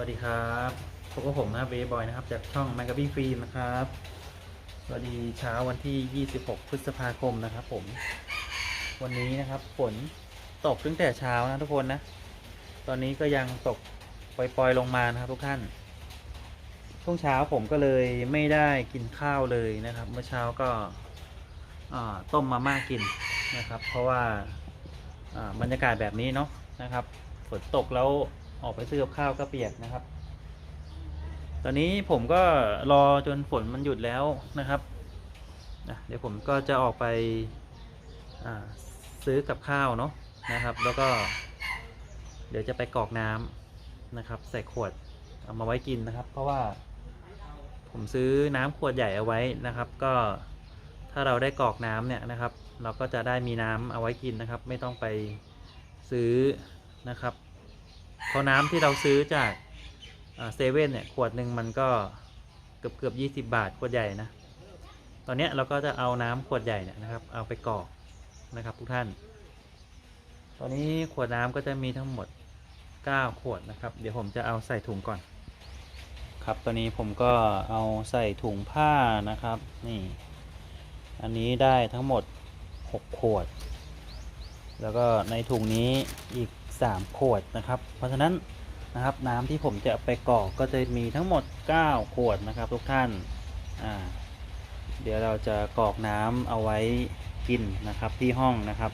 วัสดีครับพบกับผมนะครับเบบอยนะครับจากช่อง m a g a b y Free นะครับ สวัสดีเช้าวันที่ 26 พฤษภาคมนะครับ ผม วันนี้นะครับฝนตกตั้งแต่เช้านะทุกคนนะ ตอนนี้ก็ยังตกปล่อยๆลงมานะครับทุกท่าน ช่วงเช้าผมก็เลยไม่ได้กินข้าวเลยนะครับ เมื่อเช้าก็ต้มมาม่ากินนะครับ เพราะว่าบรรยากาศแบบนี้เนาะนะครับ ฝนตกแล้ว ออกไปซื้อกับข้าวก็เปียกนะครับ ตอนนี้ผมก็รอจนฝนมันหยุดแล้วนะครับนะเดี๋ยวผมก็จะออกไปซื้อกับข้าวเนาะนะครับ แล้วก็ เดี๋ยวจะไปกรอกน้ำนะครับ ใส่ขวดเอามาไว้กินนะครับ เพราะว่า ผมซื้อน้ำขวดใหญ่เอาไว้นะครับ ก็ถ้าเราได้กรอกน้ำเนี่ยนะครับ เราก็จะได้มีน้ำเอาไว้กินนะครับ ไม่ต้องไปซื้อนะครับ เพราะน้ำที่เราซื้อจากเซเว่นเนี่ยขวดหนึ่งมันก็เกือบเกือบยี่สิบาทขวดใหญ่นะ ตอนนี้เราก็จะเอาน้ำขวดใหญ่เนี่ยนะครับ เอาไปกรอกนะครับทุกท่าน ตอนนี้ขวดน้ำก็จะมีทั้งหมด 9 ขวดนะครับ เดี๋ยวผมจะเอาใส่ถุงก่อน ครับตอนนี้ผมก็เอาใส่ถุงผ้านะครับ นี่ อันนี้ได้ทั้งหมด 6 ขวด แล้วก็ในถุงนี้อีก 3 ขวดนะครับ เพราะฉะนั้นนะครับน้ำที่ผมจะไปกรอกก็จะมีทั้งหมด 9 ขวดนะครับ ทุกท่านอ่าเดี๋ยวเราจะกรอกน้ำเอาไว้กินนะครับที่ห้องนะครับ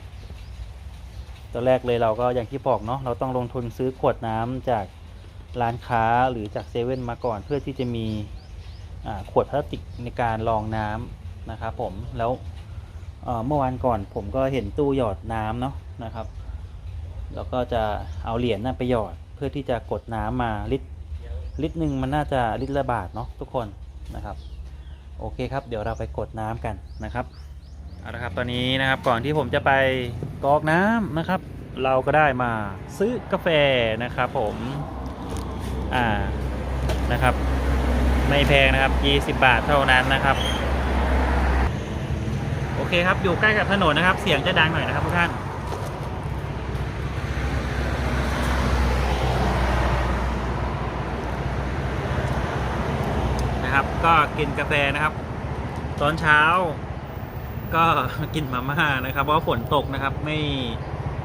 ตอนแรกเลยเราก็อย่างที่บอกเนาะเราต้องลงทุนซื้อขวดน้ำจากร้านค้าหรือจากเซเว่นมาก่อน เพื่อที่จะมีขวดพลาสติกในการรองน้ำนะครับผมแล้วเอ่อเมื่อวานก่อนผมก็เห็นตู้หยอดน้ำเนาะนะครับ แล้วก็จะเอาเหรียญนั่นไปหยอดเพื่อที่จะกดน้ำมาลิตรลิตรหนึ่งมันน่าจะลิตรละบาทเนาะทุกคนนะครับ โอเคครับ เดี๋ยวเราไปกดน้ำกันนะครับเอาละครับตอนนี้นะครับก่อนที่ผมจะไปกรอกน้ำนะครับ เราก็ได้มาซื้อกาแฟนะครับผมอ่านะครับ ไม่แพงนะครับ 20 บาทเท่านั้นนะครับ โอเคครับอยู่ใกล้กับถนนนะครับ เสียงจะดังหน่อยนะครับทุกท่าน นะครับ ก็กินกาแฟนะครับ ตอนเช้า ก็กินมาม่านะครับ เพราะฝนตกนะครับ ไม่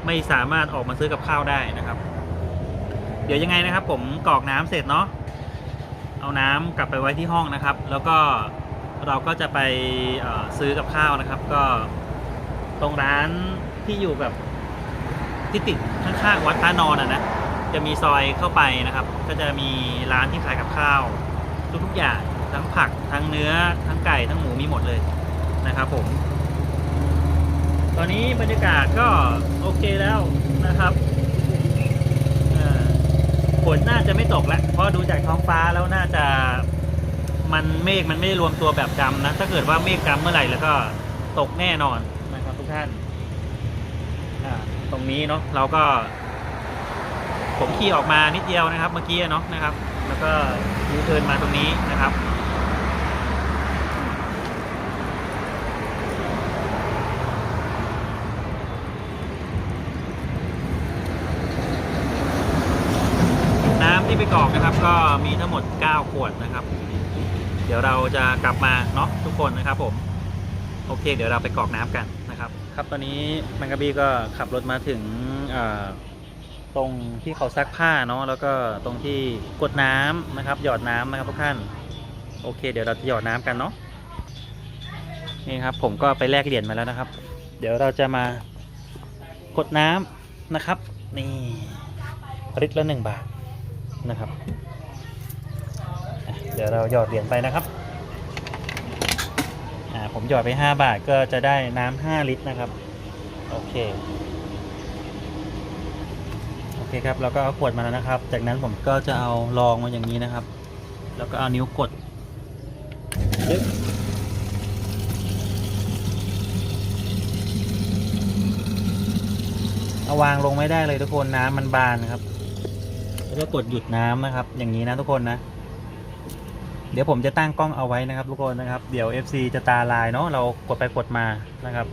ไม่สามารถออกมาซื้อกับข้าวได้นะครับ เดี๋ยวยังไงนะครับ ผมกรอกน้ำเสร็จเนาะเอาน้ำกลับไปไว้ที่ห้องนะครับ แล้วก็เราก็จะไปซื้อกับข้าวนะครับ ก็ตรงร้านที่อยู่แบบที่ติดข้างๆวัดพระนอนอะนะจะมีซอยเข้าไปนะครับ ก็จะมีร้านที่ขายกับข้าวทุกๆอย่าง ทั้งผักทั้งเนื้อทั้งไก่ทั้งหมูมีหมดเลยนะครับผม ตอนนี้บรรยากาศก็โอเคแล้วนะครับฝนน่าจะไม่ตกแล้วเพราะดูจากท้องฟ้าแล้วน่าจะมันเมฆมันไม่ได้รวมตัวแบบดำนะ ถ้าเกิดว่าเมฆดำเมื่อไหร่แล้วก็ตกแน่นอนนะครับทุกท่านตรงนี้เนาะเราก็ ผมขี่ออกมานิดเดียวนะครับ เมื่อกี้เนาะนะครับ แล้วก็ยูเทิร์นมาตรงนี้นะครับ น้ำที่ไป กรอกนะครับ ก็มีทั้งหมด 9 ขวดนะครับ เดี๋ยวเราจะกลับมาเนาะทุกคนนะครับผมโอเค เดี๋ยวเราไปกรอกน้ำกันนะครับ ครับตอนนี้แมงกะบี้ก็ขับรถมาถึงตรงที่เขาซักผ้าเนาะแล้วก็ตรงที่กดน้ำนะครับ หยอดน้ำนะครับทุกท่านโอเค เดี๋ยวเราจะหยอดน้ำกันเนาะนี่ครับผมก็ไปแลกเหรียญมาแล้วนะครับ เดี๋ยวเราจะมากดน้ำนะครับ นี่ลิตรละหนึ่งบาท นะครับ เดี๋ยวเราหยอดเหรียญไปนะครับ ผมหยอดไป 5 บาทก็จะได้น้ำ5ลิตรนะครับ โอเค โอเคครับเราก็เอาขวดมาแล้วนะครับ จากนั้นผมก็จะเอารองมาอย่างนี้นะครับ แล้วก็เอานิ้วกดเอาวางลงไม่ได้เลยทุกคนน้ำมันบานครับ แล้วก็กดหยุดน้ำนะครับ อย่างนี้นะทุกคนนะ เดี๋ยวผมจะตั้งกล้องเอาไว้นะครับ ทุกคนนะครับ เดี๋ยว FC จะตาลายเนาะเรากดไปกดมานะครับ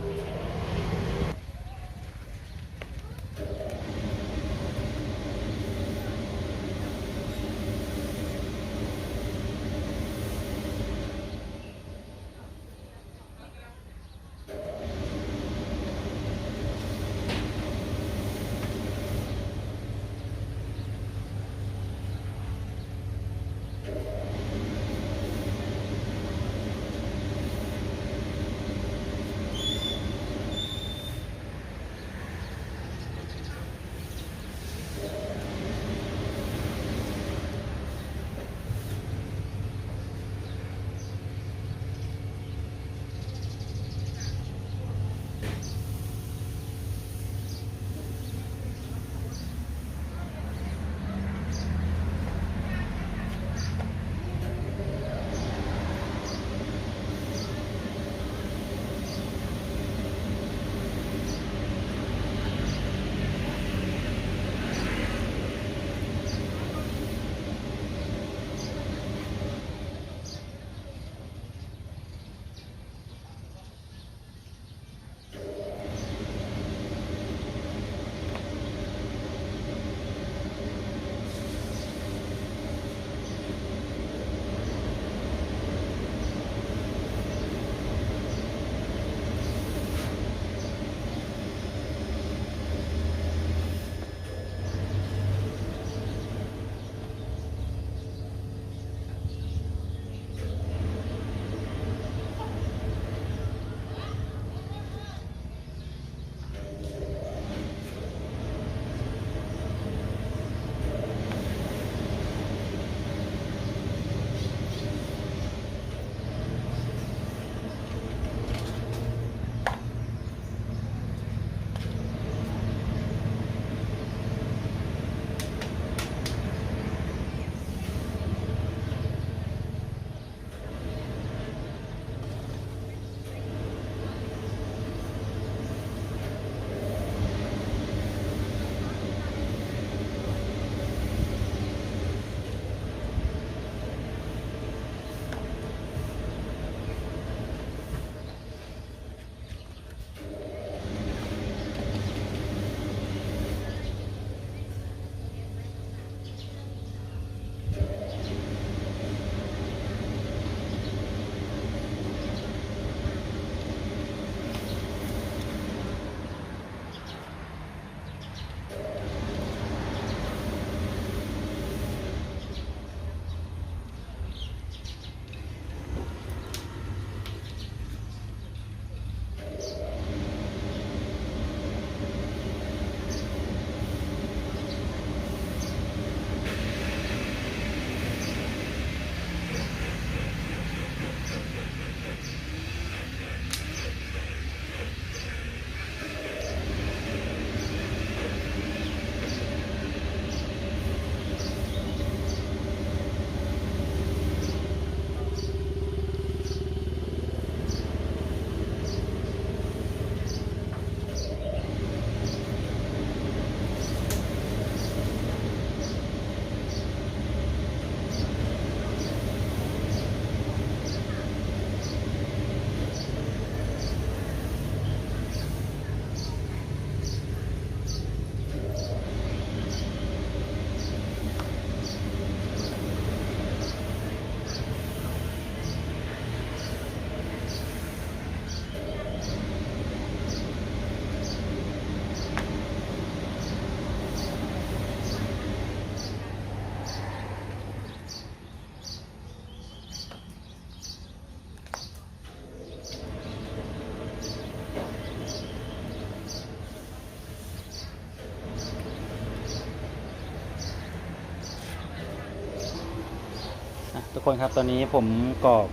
คนครับ ตอนนี้ผมกรอก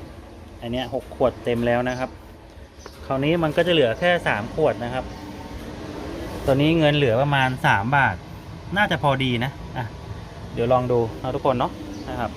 อันเนี้ยหกขวดเต็มแล้วนะครับ คราวนี้มันก็จะเหลือแค่สามขวดนะครับ ตอนนี้เงินเหลือประมาณสามบาท น่าจะพอดีนะอะเดี๋ยวลองดูนะทุกคนเนาะนะครับ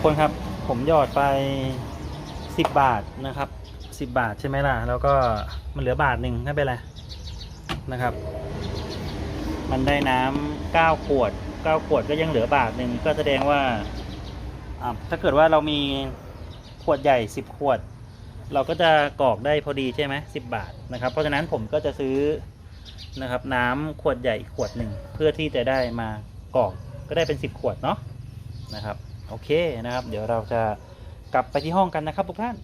กคนครับผมหยอดไปสิบบาทนะครับสิบบาทใช่ไหมล่ะ แล้วก็มันเหลือบาทหนึ่งไม่เป็นไรนะครับ มันได้น้ำเก้าขวดเก้าขวดก็ยังเหลือบาทหนึ่งก็แสดงว่าถ้าเกิดว่าเรามีขวดใหญ่สิบขวด เราก็จะกรอกได้พอดีใช่ไหมสิบบาทนะครับ เพราะฉะนั้นผมก็จะซื้อนะครับน้ำขวดใหญ่อีกขวดหนึ่งเพื่อที่จะได้มากรอกก็ได้เป็นสิบขวดเนาะนะครับ โอเคนะครับ เดี๋ยวเราจะกลับไปที่ห้องกันนะครับทุกท่าน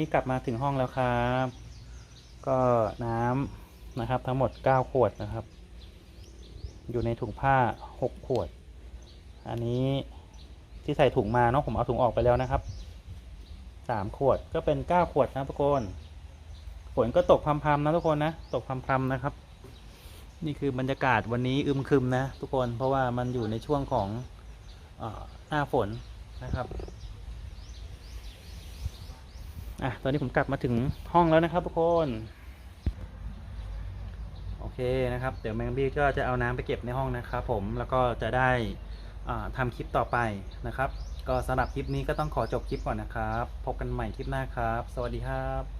นี้กลับมาถึงห้องแล้วครับ ก็น้ำนะครับทั้งหมด 9 ขวดนะครับ อยู่ในถุงผ้า 6 ขวด อันนี้ที่ใส่ถุงมาเนาะผมเอาถุงออกไปแล้วนะครับ 3 ขวดก็เป็น 9 ขวดนะทุกคนฝนก็ตกพรำๆนะทุกคนนะตกพรำๆนะครับ นี่คือบรรยากาศวันนี้อึมครึมนะทุกคนเพราะว่ามันอยู่ในช่วงของอหน้าฝนนะครับ อะตอนนี้ผมกลับมาถึงห้องแล้วนะครับทุกคน โอเคนะครับ เดี๋ยวแมงบี้ก็จะเอาน้ำไปเก็บในห้องนะครับผมแล้วก็จะได้ทำคลิปต่อไปนะครับ ก็สำหรับคลิปนี้ก็ต้องขอจบคลิปก่อนนะครับ พบกันใหม่คลิปหน้าครับ สวัสดีครับ